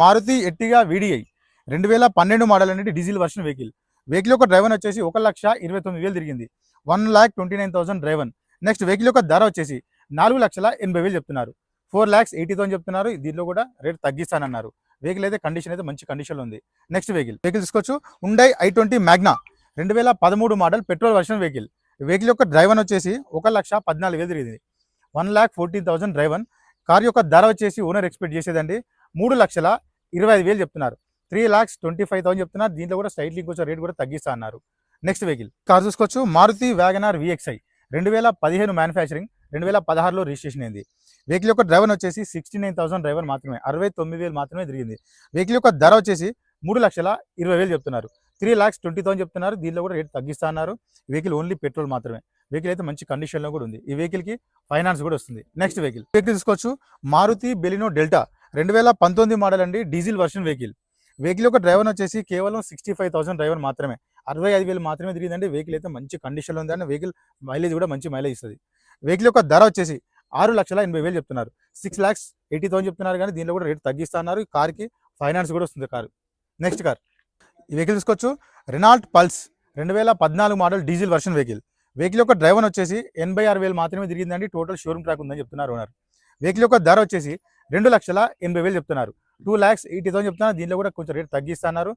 Maruti ఎట్టిగా VDI రెండు వేల పన్నెండు మోడల్ అనేది డీజిల్ వర్షన్ వెహికల్ వెహికల్ యొక్క డ్రైవర్ వచ్చేసి ఒక లక్ష ఇరవై తొమ్మిది వేలు తిరిగింది. One lakh twenty nine thousand driven next vehicle యొక్క ధర వచ్చేసి నాలుగు లక్షల ఎనభై వేలు చెప్తున్నారు. ఫోర్ ల్యాక్స్ ఎయిటీ థౌసండ్ చెప్తున్నారు. దీంట్లో కూడా రేట్ తగ్గిస్తానన్నారు. వెహికల్ అయితే కండిషన్ అయితే మంచి కండిషన్లో ఉంది. నెక్స్ట్ వెహికల్ వెహికల్ తీసుకోవచ్చు. ఉండై ఐ ట్వంటీ మ్యాగ్నా రెండు వేల పదమూడు model petrol version vehicle vehicle యొక్క డ్రైవర్ వచ్చేసి ఒక లక్ష పద్నాలుగు వేలు తిరిగింది. One lakh fourteen thousand driven car యొక్క ధర వచ్చేసి ఓనర్ ఎక్స్పెక్ట్ చేసేదండి. మూడు లక్షల ఇరవై ఐదు వేలు చెప్తున్నారు. Three lakhs twenty five thousand చెప్తున్నారు. దీంట్లో కూడా స్లైట్లీ కొంచెం రేట్ కూడా తగ్గిస్తా అన్నారు నెక్స్ట్ వెహికల్ కార్ చూసుకోవచ్చు. మారుతి వ్యాగనార్ విఎక్స్ఐ రెండు వేల పదిహేను మ్యానుఫ్యాక్చరింగ్ రెండు వేల పదహారులో రిజిస్ట్రేషన్ అయింది. వెహికల్ యొక్క డ్రైవర్ వచ్చేసి సిక్స్టీ నైన్ థౌసండ్ డ్రైవర్ మాత్రమే. అరవై తొమ్మిది వేలు మాత్రమే తిరిగింది. వెహికల్ యొక్క ధర వచ్చేసి మూడు లక్షల ఇరవై వేలు చెప్తున్నారు. త్రీ లాక్స్ ట్వంటీ థౌసండ్ చెప్తున్నారు. దీనిలో కూడా రేట్ తగ్గిస్తా అన్నారు వెహికల్ ఓన్లీ పెట్రోల్ మాత్రమే. వెహికల్ అయితే మంచి కండిషన్లో కూడా ఉంది. ఈ వెహికల్కి ఫైనాన్స్ కూడా వస్తుంది. నెక్స్ట్ వెహికల్ వెహికల్ తీసుకోవచ్చు మారుతి బెలినో డెల్టా. రెండు వేల పంతొమ్మిది మోడల్ అండి డీజిల్ వర్షన్ వెహికల్ వెహికల్ యొక్క డ్రైవర్ వచ్చేసి కేవలం సిక్స్టీ ఫైవ్ థౌసండ్ డ్రైవర్ మాత్రమే. అరవై ఐదు వేలు మాత్రమే తిరిగిందండి. వెహికల్ అయితే మంచి కండిషన్లో ఉంది అండి. వెహికల్ మైలేజ్ కూడా మంచి మైలేజ్ ఇస్తుంది. వెహికల్ యొక్క ధర వచ్చేసి ఆరు లక్షల ఎనభై వేలు చెప్తున్నారు. సిక్స్ ల్యాక్స్ ఎయిటీ థౌసండ్ చెప్తున్నారు కానీ దీనిలో కూడా రేట్ తగ్గిస్తున్నారు కార్కి ఫైనాన్స్ కూడా వస్తుంది కారు నెక్స్ట్ కార్ ఈ వెహికల్ తీసుకోవచ్చు రెనాల్ట్ పల్స్ రెండు వేల పద్నాలుగు model diesel version vehicle vehicle యొక్క డ్రైవర్ వచ్చేసి ఎనభై ఆరు వేలు మాత్రమే తిరిగిందండి. టోటల్ షోరూమ్ ట్రాక్ ఉందని చెప్తున్నారు ఓనర్ వెహికల్ యొక్క ధర వచ్చేసి రెండు లక్షల ఎనభై వేలు చెప్తున్నారు. టూ ల్యాక్స్ ఎయిటీ థౌసండ్ చెప్తున్నారు. దీనిలో కూడా కొంచెం రేట్ తగ్గిస్తున్నారు.